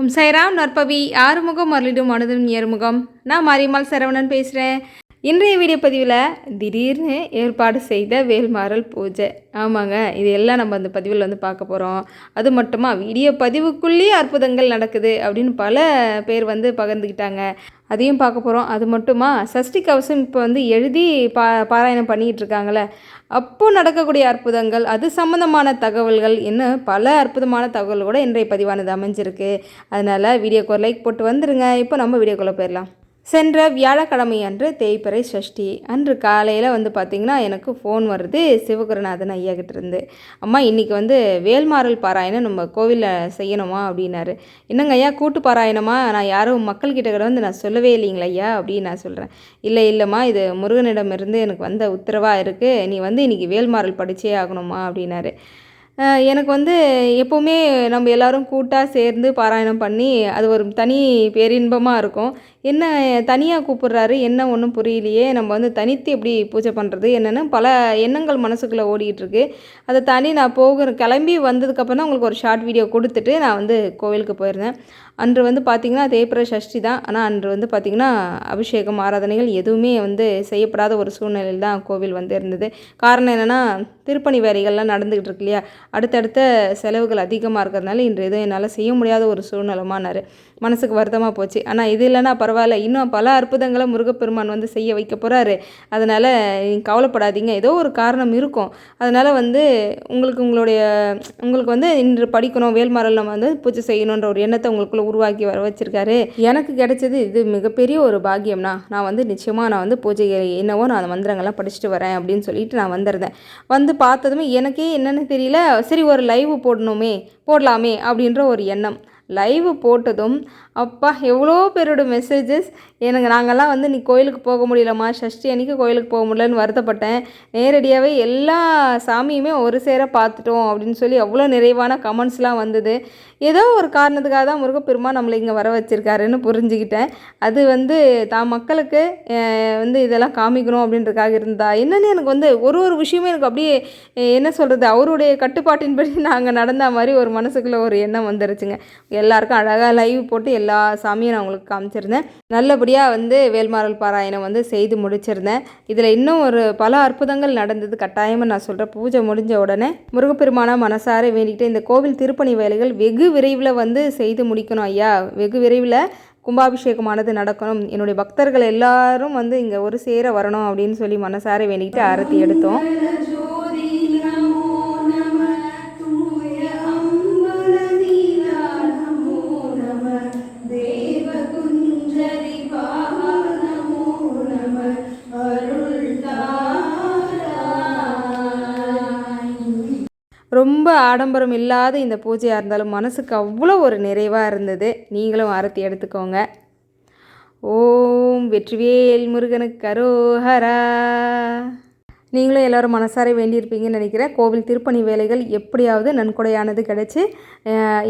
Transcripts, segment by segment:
ஓம் சைராம் நற்பவி. ஆறுமுகம் அருளிடும் மனதும் ஏறுமுகம். நான் மாரியம்மாள் சரவணன் பேசுகிறேன் இன்றைய வீடியோ பதிவில் திடீர்னு ஏற்பாடு செய்த வேல்மாறல் பூஜை. ஆமாங்க இது எல்லாம் நம்ம அந்த பதிவில் வந்து பார்க்க போகிறோம் அது மட்டுமா வீடியோ பதிவுக்குள்ளேயே அற்புதங்கள் நடக்குது அப்படின்னு பல பேர் வந்து பகிர்ந்துக்கிட்டாங்க அதையும் பார்க்க போகிறோம் அது மட்டுமா சஷ்டி கவசம் இப்போ வந்து எழுதி பா பாராயணம் பண்ணிக்கிட்டு இருக்காங்களே அப்போது நடக்கக்கூடிய அற்புதங்கள் அது சம்மந்தமான தகவல்கள் இன்னும் பல அற்புதமான தகவல் கூட இன்றைய பதிவானது அமைஞ்சிருக்கு. அதனால் வீடியோக்கு ஒரு லைக் போட்டு வந்துடுங்க இப்போ நம்ம வீடியோக்குள்ளே போயிடலாம். சென்ற வியாழக்கிழமை அன்று தேய்பிறை சஷ்டி. அன்று காலையில் வந்து பார்த்திங்கன்னா எனக்கு ஃபோன் வருது சிவகுருநாதன் ஐயாக்கிட்ட இருந்து. அம்மா இன்றைக்கி வந்து வேல்மாறல் பாராயணம் நம்ம கோவிலில் செய்யணுமா? அப்படின்னாரு. என்னங்க ஐயா கூட்டு பாராயணமா? நான் யாரும் மக்கள்கிட்ட கூட வந்து நான் சொல்லவே இல்லைங்களா ஐயா அப்படின்னு நான் சொல்கிறேன் இல்லை இல்லைம்மா இது முருகனிடமிருந்து எனக்கு வந்த உத்தரவாக இருக்குது நீ வந்து இன்றைக்கி வேல்மாறல் படித்தே ஆகணுமா? அப்படின்னாரு. எனக்கு வந்து எப்போவுமே நம்ம எல்லாரும் கூட்டாக சேர்ந்து பாராயணம் பண்ணி அது ஒரு தனி பேரின்பமாக இருக்கும். என்ன தனியாக கூப்பிட்றாரு என்ன ஒன்றும் புரியலையே. நம்ம வந்து தனித்து எப்படி பூஜை பண்ணுறது என்னென்னு பல எண்ணங்கள் மனசுக்குள்ளே ஓடிக்கிட்டு இருக்கு. அதை தாண்டி நான் போகிற கிளம்பி வந்ததுக்கப்புறம் தான் உங்களுக்கு ஒரு ஷார்ட் வீடியோ கொடுத்துட்டு நான் வந்து கோவிலுக்கு போயிருந்தேன். அன்று வந்து பார்த்திங்கன்னா தேய்பிர சஷ்டி தான். ஆனால் அன்று வந்து பார்த்திங்கன்னா அபிஷேகம் ஆராதனைகள் எதுவுமே வந்து செய்யப்படாத ஒரு சூழ்நிலையில் தான் கோவில் வந்து இருந்தது. காரணம் என்னென்னா திருப்பணி வேலைகள்லாம் நடந்துக்கிட்டு இருக்கு இல்லையா? அடுத்தடுத்த செலவுகள் அதிகமாக இருக்கிறதுனால இன்று எதுவும் என்னால் செய்ய முடியாத ஒரு சூழ்நிலமானார். மனசுக்கு வருத்தமாக போச்சு. ஆனால் இது இல்லைன்னா பரவாயில்ல. இன்னும் பல அற்புதங்களை முருகப்பெருமான் வந்து செய்ய வைக்க போகிறாரு அதனால் நீங்கள் கவலைப்படாதீங்க. ஏதோ ஒரு காரணம் இருக்கும். அதனால் வந்து உங்களுக்கு உங்களுடைய உங்களுக்கு வந்து இன்று படிக்கணும். வேல்மரலில் நம்ம வந்து பூஜை செய்யணுன்ற ஒரு எண்ணத்தை உங்களுக்குள்ளே உருவாக்கி வர வச்சுருக்காரு. எனக்கு கிடைச்சது இது மிகப்பெரிய ஒரு பாக்கியம்னா நான் வந்து நிச்சயமாக நான் வந்து பூஜை என்னவோ நான் அந்த மந்திரங்கள்லாம் படிச்சுட்டு வரேன் அப்படின்னு சொல்லிட்டு நான் வந்திருந்தேன். வந்து பார்த்ததுமே எனக்கே என்னென்னு தெரியல. சரி ஒரு லைவ் போடணுமே போடலாமே அப்படின்ற ஒரு எண்ணம். லைவ் போட்டதும் அப்பா எவ்வளோ பேரோட மெசேஜஸ் எனக்கு நாங்கள்லாம் வந்து நீ கோயிலுக்கு போக முடியலம்மா ஷஷ்டி அன்னைக்கு கோயிலுக்கு போக முடியலன்னு வருத்தப்பட்டேன். நேரடியாகவே எல்லா சாமியுமே ஒரு சேர பார்த்துட்டோம் அப்படின்னு சொல்லி அவ்வளோ நிறைவான கமெண்ட்ஸ்லாம் வந்தது. ஏதோ ஒரு காரணத்துக்காக தான் முருகப்பெருமான் நம்மளை இங்கே வர வச்சுருக்காருன்னு புரிஞ்சுக்கிட்டேன். அது வந்து தான் மக்களுக்கு வந்து இதெல்லாம் காமிக்கணும் அப்படின்றதுக்காக இருந்தா என்னென்னு எனக்கு வந்து ஒரு ஒரு விஷயமே எனக்கு அப்படியே என்ன சொல்கிறது அவருடைய கட்டுப்பாட்டின்படி நாங்கள் நடந்த மாதிரி ஒரு மனசுக்குள்ளே ஒரு எண்ணம் வந்துருச்சுங்க. எல்லாருக்கும் அழகாக லைவ் போட்டு எல்லா சாமியும் நான் உங்களுக்கு காமிச்சிருந்தேன். நல்லபடியாக வந்து வேல்மாறல் பாராயணம் வந்து செய்து முடிச்சிருந்தேன். இதில் இன்னும் ஒரு பல அற்புதங்கள் நடந்தது. கட்டாயமாக நான் சொல்கிறேன் பூஜை முடிஞ்ச உடனே முருகப்பெருமான மனசார வேண்டிக்கிட்டு இந்த கோவில் திருப்பணி வேலைகள் வெகு வெகு விரைவில் வந்து செய்து முடிக்கணும் ஐயா. வெகு விரைவில் கும்பாபிஷேகமானது நடக்கணும். என்னுடைய பக்தர்கள் எல்லாரும் வந்து இங்கே ஒரு சேர வரணும் அப்படின்னு சொல்லி மனசார வேண்டிக்கிட்டு ஆரத்தி எடுத்தோம். ரொம்ப ஆடம்பரம் இல்லாத இந்த பூஜையாக இருந்தாலும் மனசுக்கு அவ்வளோ ஒரு நிறைவாக இருந்தது. நீங்களும் ஆரத்தி எடுத்துக்கோங்க. ஓம் வெற்றிவேல் முருகனுக்கு அரோஹரா. நீங்களும் எல்லாரும் மனசார வேண்டியிருப்பீங்கன்னு நினைக்கிறேன். கோவில் திருப்பணி வேலைகள் எப்படியாவது நன்கொடையானது கிடச்சி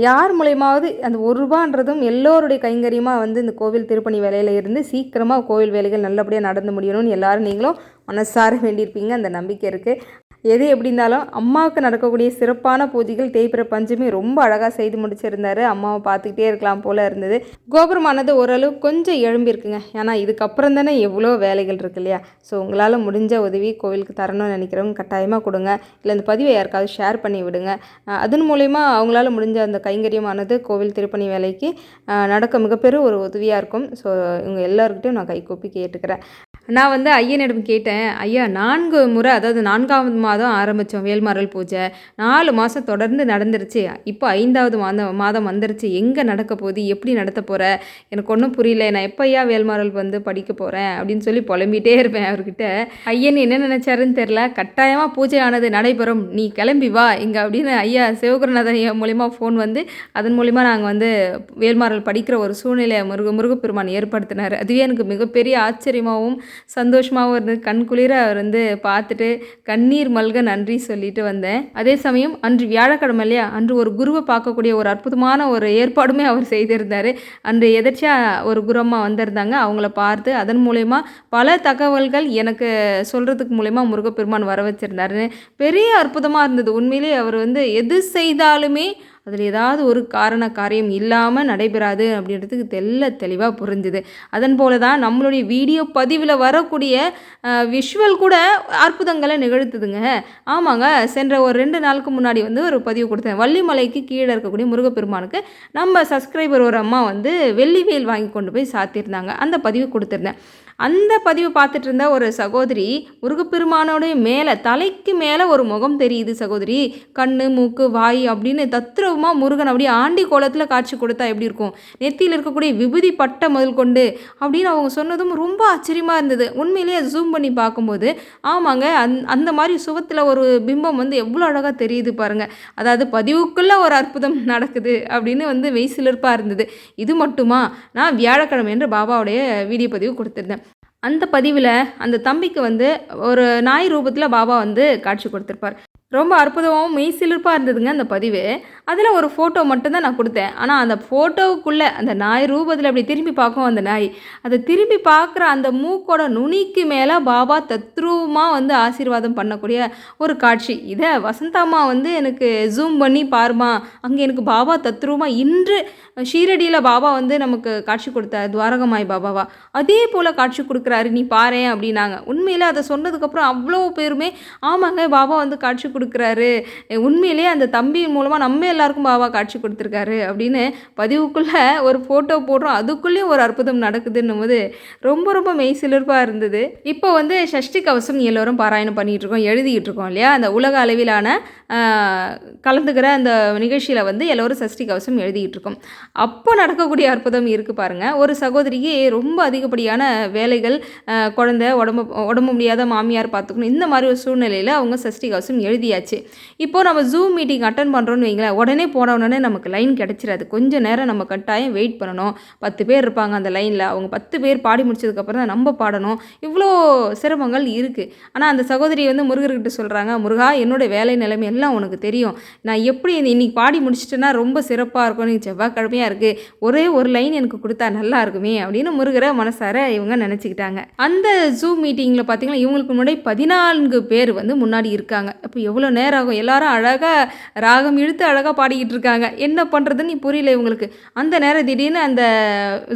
யார் மூலயமாவது அந்த ஒரு ரூபான்றதும் எல்லோருடைய கைங்கரியமாக வந்து இந்த கோவில் திருப்பணி வேலையில் இருந்து சீக்கிரமாக கோவில் வேலைகள் நல்லபடியாக நடந்து முடியணும்னு எல்லோரும் நீங்களும் மனசார வேண்டியிருப்பீங்க. அந்த நம்பிக்கை இருக்குது எது எப்படி இருந்தாலும் அம்மாவுக்கு நடக்கக்கூடிய சிறப்பான பூஜைகள் தேய்பிற பஞ்சமி ரொம்ப அழகாக செய்து முடிச்சிருந்தாரு. அம்மாவை பார்த்துக்கிட்டே இருக்கலாம் போல இருந்தது. கோபுரமானது ஓரளவு கொஞ்சம் எழும்பியிருக்குங்க. ஏன்னா இதுக்கப்புறம் தானே எவ்வளோ வேலைகள் இருக்கு இல்லையா? ஸோ உங்களால் முடிஞ்ச உதவி கோவிலுக்கு தரணும்னு நினைக்கிறவங்க கட்டாயமாக கொடுங்க. இல்லை இந்த பதிவை யாருக்காவது ஷேர் பண்ணி விடுங்க. அதன் மூலயமா அவங்களால முடிஞ்ச அந்த கைங்கரியமானது கோவில் திருப்பணி வேலைக்கு நடக்க மிகப்பெரிய ஒரு உதவியாக இருக்கும். ஸோ இவங்க எல்லாருக்கிட்டையும் நான் கைகூப்பி கேட்டுக்கிறேன். நான் வந்து ஐயனிடம் கேட்டேன் ஐயா நான்கு முறை அதாவது நான்காவது மாதம் ஆரம்பித்தோம் வேல்மாரல் பூஜை. நாலு மாதம் தொடர்ந்து நடந்துருச்சு. இப்போ ஐந்தாவது மாதம் மாதம் வந்துருச்சு. எங்கே நடக்க போகுது? எப்படி நடத்த போகிற எனக்கு ஒன்றும் புரியல. நான் எப்போ ஐயா வேல்மாரல் வந்து படிக்க போகிறேன் அப்படின்னு சொல்லி புலம்பிகிட்டே இருப்பேன் அவர்கிட்ட. ஐயன் என்ன நினச்சாருன்னு தெரில கட்டாயமாக பூஜையானது நடைபெறும். நீ கிளம்பி வா. இங்கே அப்படின்னு ஐயா சிவகுருநாதன் ஐயா மூலிமா ஃபோன் வந்து அதன் மூலிமா நாங்கள் வந்து வேல்மாரல் படிக்கிற ஒரு சூழ்நிலை முருக முருகப்பெருமான் ஏற்படுத்தினார். அதுவே எனக்கு மிகப்பெரிய ஆச்சரியமாகவும் சந்தோஷமாகவும் இருந்தது கண் குளிர அவர் வந்து பார்த்துட்டு கண்ணீர் மல்க நன்றி சொல்லிட்டு வந்தேன். அதே சமயம் அன்று வியாழக்கிழமை இல்லையா? அன்று ஒரு குருவை பார்க்கக்கூடிய ஒரு அற்புதமான ஒரு ஏற்பாடுமே அவர் செய்திருந்தார். அன்று எதர்ச்சியாக ஒரு குரும்மா வந்திருந்தாங்க. அவங்கள பார்த்து அதன் மூலயமா பல தகவல்கள் எனக்கு சொல்கிறதுக்கு மூலயமா முருகப்பெருமான் வர வச்சிருந்தாருன்னு பெரிய அற்புதமாக இருந்தது. உண்மையிலே அவர் வந்து எது செய்தாலுமே அதில் ஏதாவது ஒரு காரண காரியம் இல்லாமல் நடைபெறாது அப்படின்றதுக்கு தெல்ல தெளிவாக புரிஞ்சுது. அதன் போல தான் நம்மளுடைய வீடியோ பதிவில் வரக்கூடிய விஷுவல் கூட அற்புதங்களை நிகழ்த்துதுங்க. ஆமாங்க சென்ற ஒரு ரெண்டு நாளுக்கு முன்னாடி வந்து ஒரு பதிவு கொடுத்தேன். வள்ளிமலைக்கு கீழே இருக்கக்கூடிய முருகப்பெருமானுக்கு நம்ம சப்ஸ்கிரைபர் ஒரு அம்மா வந்து வெள்ளிவேல் வாங்கி கொண்டு போய் சாத்தியிருந்தாங்க. அந்த பதிவு கொடுத்துருந்தேன். அந்த பதிவு பார்த்துட்டு இருந்த ஒரு சகோதரி முருகப்பெருமானோடைய மேலே தலைக்கு மேலே ஒரு முகம் தெரியுது சகோதரி. கண்ணு மூக்கு வாய் அப்படின்னு தத்ரவமாக முருகன் அப்படியே ஆண்டி கோலத்தில் காட்சி கொடுத்தா எப்படி இருக்கும்? நெத்தியில் இருக்கக்கூடிய விபூதி பட்டை முதல் கொண்டு அப்படின்னு அவங்க சொன்னதும் ரொம்ப ஆச்சரியமாக இருந்தது. உண்மையிலேயே ஜூம் பண்ணி பார்க்கும்போது ஆமாங்க அந் அந்த மாதிரி சுவத்தில் ஒரு பிம்பம் வந்து எவ்வளோ அழகாக தெரியுது பாருங்கள் அதாவது பதிவுக்குள்ளே ஒரு அற்புதம் நடக்குது அப்படின்னு வந்து மெய்சிலிருப்பாக இருந்தது. இது மட்டுமா? நான் வியாழக்கிழமை என்று பாபாவுடைய வீடியோ பதிவு கொடுத்துருந்தேன். அந்த பதிவில் அந்த தம்பிக்கு வந்து ஒரு நாய் ரூபத்தில் பாபா வந்து காட்சி கொடுத்துருப்பார். ரொம்ப அற்புதமாகவும் மெய் சிலிர்ப்பாக இருந்ததுங்க அந்த பதிவு. அதில் ஒரு ஃபோட்டோ மட்டும்தான் நான் கொடுத்தேன். ஆனால் அந்த ஃபோட்டோவுக்குள்ளே அந்த நாய் ரூபத்தில் அப்படி திரும்பி பார்க்கும் அந்த நாய். அதை திரும்பி பார்க்குற அந்த மூக்கோட நுனிக்கு மேலே பாபா தத்ரூபமாக வந்து ஆசீர்வாதம் பண்ணக்கூடிய ஒரு காட்சி. இதை வசந்தாம்மா வந்து எனக்கு ஜூம் பண்ணி பாருமா. அங்கே எனக்கு பாபா தத்ரூபமாக இன்று ஷீரடியில் பாபா வந்து நமக்கு காட்சி கொடுத்தார் துவாரகமாய் பாபாவா. அதே போல் காட்சி கொடுக்குறாரு நீ பாரேன் அப்படின்னாங்க. உண்மையில் அதை சொன்னதுக்கப்புறம் அவ்வளோ பேருமே ஆமாங்க பாபா வந்து காட்சி கொடுக்குறாரு. உண்மையிலேயே அந்த தம்பியின் மூலமாக நம்ம எல்லாருக்கும் பாபா காட்சி கொடுத்துருக்காரு அப்படின்னு பதிவுக்குள்ளே ஒரு ஃபோட்டோ போடுறோம். அதுக்குள்ளேயும் ஒரு அற்புதம் நடக்குதுன்னும் போது ரொம்ப ரொம்ப மெய் சிலிர்ப்பாக இருந்தது. இப்போ வந்து சஷ்டி கவசம் எல்லோரும் பாராயணம் பண்ணிகிட்டு இருக்கோம் எழுதிக்கிட்டு இருக்கோம் இல்லையா? அந்த உலக அளவிலான கலந்துக்கிற அந்த நிகழ்ச்சியில் வந்து எல்லோரும் சஷ்டி கவசம் எழுதிக்கிட்டு இருக்கோம் அப்போ நடக்கக்கூடிய அற்புதம் இருக்குது பாருங்கள் ஒரு சகோதரிக்கு ரொம்ப அதிகப்படியான வேலைகள் குழந்தை உடம்பு உடம்பு முடியாத மாமியார் பார்த்துக்கணும் இந்த மாதிரி ஒரு சூழ்நிலையில் அவங்க சஷ்டி கவசம் எழுதியாச்சு இப்போது நம்ம ஜூம் மீட்டிங் அட்டன் பண்ணுறோன்னு வைங்களேன் உடனே போன உடனே நமக்கு லைன் கிடச்சிடாது கொஞ்சம் நேரம் நம்ம கட்டாயம் வெயிட் பண்ணணும். பத்து பேர் இருப்பாங்க அந்த லைனில் அவங்க பத்து பேர் பாடி முடிச்சதுக்கப்புறம் தான் நம்ம பாடணும். இவ்வளோ சிரமங்கள் இருக்குது ஆனால் அந்த சகோதரி வந்து முருகர்கிட்ட சொல்கிறாங்க முருகா என்னோடய வேலை நிலைமை எல்லாம் உனக்கு தெரியும். நான் எப்படி இன்னைக்கு பாடி முடிச்சிட்டேன்னா ரொம்ப சிறப்பாக இருக்கும். நீங்கள் செவ்வாய்க்கிழமையாக இருக்குது ஒரே ஒரு லைன் எனக்கு கொடுத்தா நல்லா இருக்குமே அப்படின்னு முருகரை மனசார இவங்க நினச்சிக்கிட்டாங்க. அந்த ஜூம் மீட்டிங்கில் பார்த்தீங்கன்னா இவங்களுக்கு முன்னாடி பதினான்கு பேர் வந்து முன்னாடி இருக்காங்க. அப்போ எவ்வளோ நேரம் ஆகும் எல்லாரும் அழகாக ராகம் இழுத்து அழகாக பாடிக்கிட்டு இருக்காங்க. என்ன பண்ணுறதுன்னு புரியல இவங்களுக்கு. அந்த நேரம் திடீர்னு அந்த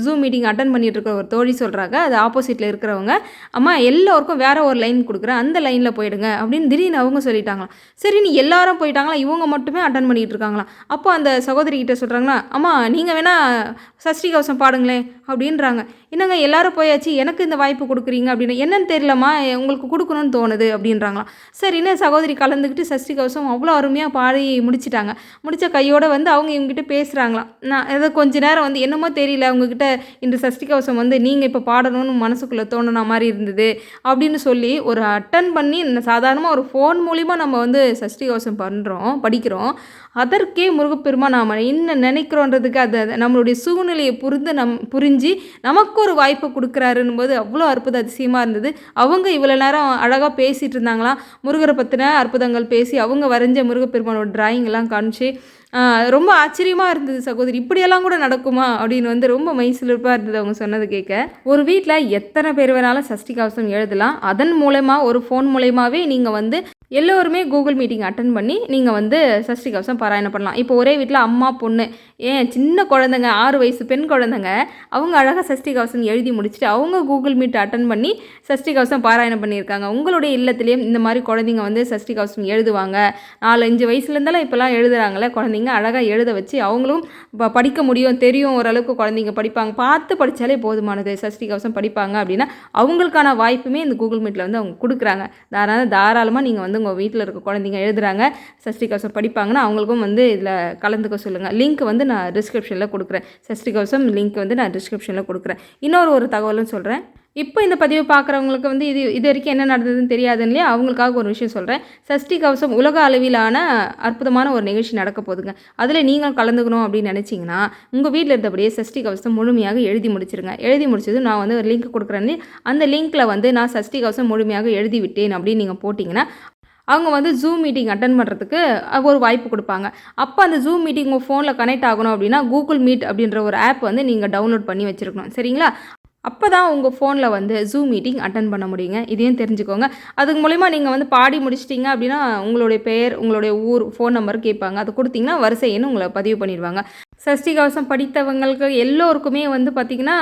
ஜூம் மீட்டிங் அட்டன் பண்ணிட்டு இருக்க ஒரு தோழி சொல்கிறாங்க அது ஆப்போசிட்டில் இருக்கிறவங்க. அம்மா எல்லோருக்கும் வேறு ஒரு லைன் கொடுக்குறேன். அந்த லைனில் போயிடுங்க. அப்படின்னு திடீர்னு அவங்க சொல்லிட்டாங்களாம். சரி நீ எல்லாரும் போயிட்டாங்களா? இவங்க மட்டுமே அட்டன் பண்ணிகிட்டு இருக்காங்களா அப்போ அந்த சகோதரி கிட்ட சொல்கிறாங்களா அம்மா நீங்கள் வேணால் சஷ்டி கவசம் பாடுங்களேன். அப்படின்றாங்க. என்னங்க எல்லாரும் போயாச்சு? எனக்கு இந்த வாய்ப்பு கொடுக்குறீங்க. அப்படின்னு என்னன்னு தெரியலம்மா. உங்களுக்கு கொடுக்கணும்னு தோணுது. அப்படின்றாங்களாம். சரின்னு சகோதரி கலந்து கலந்துக்கிட்டு சஷ்டி கவசம் அவ்வளோ அருமையாக பாடி முடிச்சிட்டாங்க. முடித்த கையோடு வந்து அவங்க இவங்ககிட்ட பேசுகிறாங்களாம் நான் ஏதோ கொஞ்ச நேரம் வந்து என்னமோ தெரியல அவங்கக்கிட்ட இந்த சஷ்டி கவசம் வந்து நீங்கள் இப்போ பாடணும்னு மனசுக்குள்ளே தோணுன மாதிரி இருந்தது அப்படின்னு சொல்லி ஒரு அட்டன் பண்ணி சாதாரணமாக ஒரு ஃபோன் மூலிமா நம்ம வந்து சஷ்டி கவசம் பண்ணுறோம் படிக்கிறோம். அதற்கே முருகப்பெருமா நாம் என்ன நினைக்கிறோன்றதுக்கு அது நம்மளுடைய சூழ்நிலையை புரிந்து நம் புரிஞ்சு நமக்கு ஒரு வாய்ப்பு கொடுக்குறாருன்னு போது அவ்வளோ அற்புத அதிசயமாக இருந்தது. அவங்க இவ்வளோ நேரம் அழகாக பேசிகிட்டு இருந்தாங்களாம். முருகரை பற்றின அற்புதங்கள் பேசி அவங்க வரைஞ்ச முருகப்பெருமானோட டிராயிங்லாம் காமிச்சு ரொம்ப ஆச்சரியமாக இருந்தது சகோதரி. இப்படியெல்லாம் கூட நடக்குமா அப்படின்னு வந்து ரொம்ப மைசிலிருப்பாக இருந்தது அவங்க சொன்னது கேட்க. ஒரு வீட்டில் எத்தனை பேர் வேணாலும் சஷ்டி கவசம் எழுதலாம். அதன் மூலயமா ஒரு ஃபோன் மூலயமாவே நீங்கள் வந்து எல்லோருமே கூகுள் மீட்டிங் அட்டன் பண்ணி நீங்கள் வந்து சஷ்டி கவசம் பாராயணம் பண்ணலாம். இப்போ ஒரே வீட்டில் அம்மா பொண்ணு ஏன் சின்ன குழந்தைங்க ஆறு வயசு பெண் குழந்தைங்க அவங்க அழகாக சஷ்டி கவசம் எழுதி முடிச்சுட்டு அவங்க கூகுள் மீட் அட்டன் பண்ணி சஷ்டி கவசம் பாராயணம் பண்ணியிருக்காங்க. உங்களுடைய இல்லத்துலேயும் இந்த மாதிரி குழந்தைங்க வந்து சஷ்டி கவசம் எழுதுவாங்க. நாலு அஞ்சு இப்போலாம் இப்போல்லாம் எழுதுறாங்களே குழந்தைங்க அழகாக எழுத வச்சு அவங்களும் படிக்க முடியும் தெரியும் ஓரளவுக்கு குழந்தைங்க படிப்பாங்க. பார்த்து படித்தாலே போதுமானது சஷ்டி கவசம் படிப்பாங்க அப்படின்னா அவங்களுக்கான வாய்ப்புமே இந்த கூகுள் மீட்டில் வந்து அவங்க கொடுக்குறாங்க. தாராள தாராளமாக நீங்கள் வந்து உங்கள் வீட்டில் இருக்க குழந்தைங்க எழுதுகிறாங்க சஷ்டி கவசம் படிப்பாங்கன்னா அவங்களுக்கும் வந்து இதில் கலந்துக்க சொல்லுங்கள் லிங்க் வந்து நான் டிஸ்கிரிப்ஷனில் கொடுக்குறேன். சஷ்டி கவசம் லிங்க் வந்து நான் டிஸ்கிரிப்ஷனில் கொடுக்குறேன். இன்னொரு ஒரு தகவலும் சொல்கிறேன் இப்போ இந்த பதிவு பார்க்குறவங்களுக்கு வந்து இது இது வரைக்கும் என்ன நடந்ததுன்னு தெரியாது இல்லையா? அவங்களுக்காக ஒரு விஷயம் சொல்கிறேன் சஷ்டி கவசம் உலக அளவிலான அற்புதமான ஒரு நிகழ்ச்சி நடக்க போகுதுங்க. அதில் நீங்களும் கலந்துக்கணும் அப்படின்னு நினச்சிங்கன்னா உங்கள் வீட்டில் இருந்தபடியே சஷ்டி கவசம் முழுமையாக எழுதி முடிச்சிருங்க. எழுதி முடிச்சதும் நான் வந்து ஒரு லிங்க் கொடுக்குறேன்னு அந்த லிங்க்கில் வந்து நான் சஷ்டி கவசம் முழுமையாக எழுதி விட்டேன் அப்படின்னு நீங்கள் போட்டிங்கன்னா அவங்க வந்து ஜூம் மீட்டிங் அட்டன் பண்ணுறதுக்கு ஒரு வாய்ப்பு கொடுப்பாங்க. அப்போ அந்த ஜூம் மீட்டிங் உங்கள் ஃபோனில் கனெக்ட் ஆகணும் அப்படின்னா கூகுள் மீட் அப்படின்ற ஒரு ஆப் வந்து நீங்கள் டவுன்லோட் பண்ணி வச்சுருக்கணும். சரிங்களா? அப்போ தான் உங்கள் ஃபோனில் வந்து ஜூம் மீட்டிங் அட்டன் பண்ண முடியுங்க. இதையும் தெரிஞ்சுக்கோங்க. அதுக்கு மூலிமா நீங்கள் வந்து பாடி முடிச்சிட்டிங்க அப்படின்னா உங்களுடைய பெயர் உங்களுடைய ஊர் ஃபோன் நம்பர் கேட்பாங்க. அதை கொடுத்தீங்கன்னா வரிசை உங்களை பதிவு பண்ணிடுவாங்க. சஷ்டி கவசம் படித்தவங்களுக்கு எல்லோருக்குமே வந்து பார்த்திங்கன்னா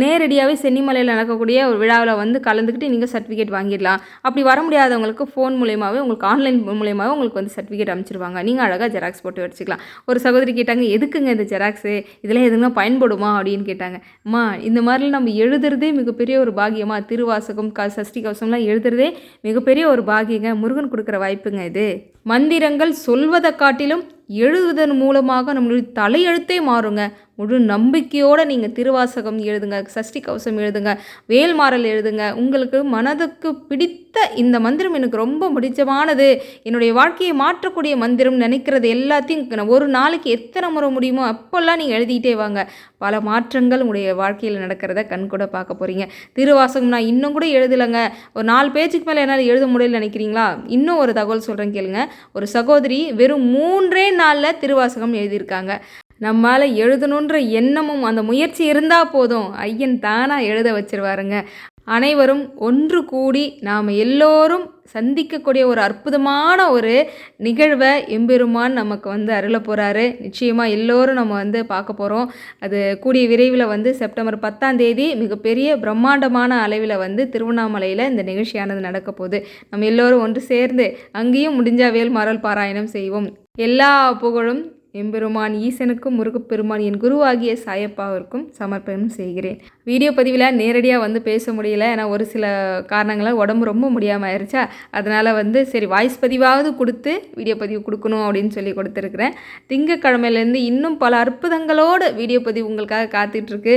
நேரடியாகவே சென்னிமலையில் நடக்கக்கூடிய ஒரு விழாவில் வந்து கலந்துக்கிட்டு நீங்கள் சர்டிஃபிகேட் வாங்கிடலாம். அப்படி வர முடியாதவங்களுக்கு ஃபோன் மூலயமாவே உங்களுக்கு ஆன்லைன் மூலயமாவே உங்களுக்கு வந்து சர்டிஃபிகேட் அமைச்சிருவாங்க நீங்கள் அழகாக ஜெராக்ஸ் போட்டு வச்சுக்கலாம். ஒரு சகோதரி கேட்டாங்க எதுக்குங்க இந்த ஜெராக்ஸு? இதெல்லாம் எதுனா பயன்படுமா? அப்படின்னு கேட்டாங்க. அம்மா இந்த மாதிரிலாம் நம்ம எழுதுறதே மிகப்பெரிய ஒரு பாகியமாக திருவாசகம் க சஷ்டி கவசம்லாம் எழுதுறதே மிகப்பெரிய ஒரு பாகியங்க முருகன் கொடுக்குற வாய்ப்புங்க இது. மந்திரங்கள் சொல்வதை காட்டிலும் எழுதுவதன் மூலமாக நம்மளுடைய தலையெழுத்தே மாறுங்க. முழு நம்பிக்கையோடு நீங்கள் திருவாசகம் எழுதுங்க சஷ்டி கவசம் எழுதுங்க வேல்மாறல் எழுதுங்க. உங்களுக்கு மனதுக்கு பிடித்த இந்த மந்திரம் எனக்கு ரொம்ப பிடிச்சமானது. என்னுடைய வாழ்க்கையை மாற்றக்கூடிய மந்திரம் நினைக்கிறது எல்லாத்தையும் ஒரு நாளைக்கு எத்தனை முறை முடியுமோ அப்போல்லாம் நீங்கள் எழுதிக்கிட்டே வாங்க. பல மாற்றங்கள் உங்களுடைய வாழ்க்கையில் நடக்கிறத கண்கூட பார்க்க போகிறீங்க திருவாசகம் நான் இன்னும் கூட எழுதலைங்க. ஒரு நாலு பேஜுக்கு மேலே என்னால் எழுத முடியல நினைக்கிறீங்களா? இன்னும் ஒரு தகவல் சொல்கிறேன் கேளுங்க. ஒரு சகோதரி வெறும் மூன்றே நாளில் திருவாசகம் எழுதியிருக்காங்க. நம்மால் எழுதணுன்ற எண்ணமும் அந்த முயற்சி இருந்தால் போதும். ஐயன் தானாக எழுத வச்சிருவாருங்க. அனைவரும் ஒன்று கூடி நாம் எல்லோரும் சந்திக்கக்கூடிய ஒரு அற்புதமான ஒரு நிகழ்வை எம்பெருமான் நமக்கு வந்து அருள போகிறாரு நிச்சயமாக எல்லோரும் நம்ம வந்து பார்க்க போகிறோம் அது கூடிய விரைவில் வந்து செப்டம்பர் பத்தாம் தேதி மிகப்பெரிய பிரம்மாண்டமான அளவில் வந்து திருவண்ணாமலையில் இந்த நிகழ்ச்சியானது நடக்க போகுது. நம்ம எல்லோரும் ஒன்று சேர்ந்து அங்கேயும் முடிஞ்சால் மரல் பாராயணம் செய்வோம். எல்லா புகழும் எம்பெருமான் ஈசனுக்கும் முருகப்பெருமான் என் குருவாகிய சாயப்பாவிற்கும் சமர்ப்பணம் செய்கிறேன். வீடியோ பதிவில் நேரடியாக வந்து பேச முடியல. ஏன்னா ஒரு சில காரணங்களால் உடம்பு ரொம்ப முடியாமல் ஆயிடுச்சா அதனால் வந்து சரி வாய்ஸ் பதிவாவது கொடுத்து வீடியோ பதிவு கொடுக்கணும் அப்படின்னு சொல்லி கொடுத்துருக்குறேன். திங்கக்கிழமையிலேருந்து இன்னும் பல அற்புதங்களோடு வீடியோ பதிவு உங்களுக்காக காத்துட்ருக்கு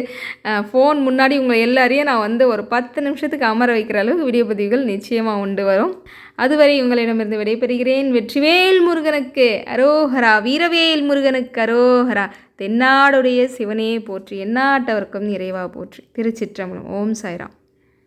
ஃபோன் முன்னாடி உங்களை எல்லாரையும் நான் வந்து ஒரு பத்து நிமிஷத்துக்கு அமர வைக்கிற அளவுக்கு வீடியோ பதிவுகள் நிச்சயமாக உண்டு வரும். அதுவரை உங்களிடமிருந்து விடைபெறுகிறேன். வெற்றிவேல் முருகனுக்கு அரோஹரா வீரவேல் முருகனுக்கு அரோஹரா தென்னாடுடைய சிவனே போற்றி எந்நாட்டவர்க்கும் இறைவா போற்றி. திருச்சிற்றம்பலம். ஓம் சாய்ராம்.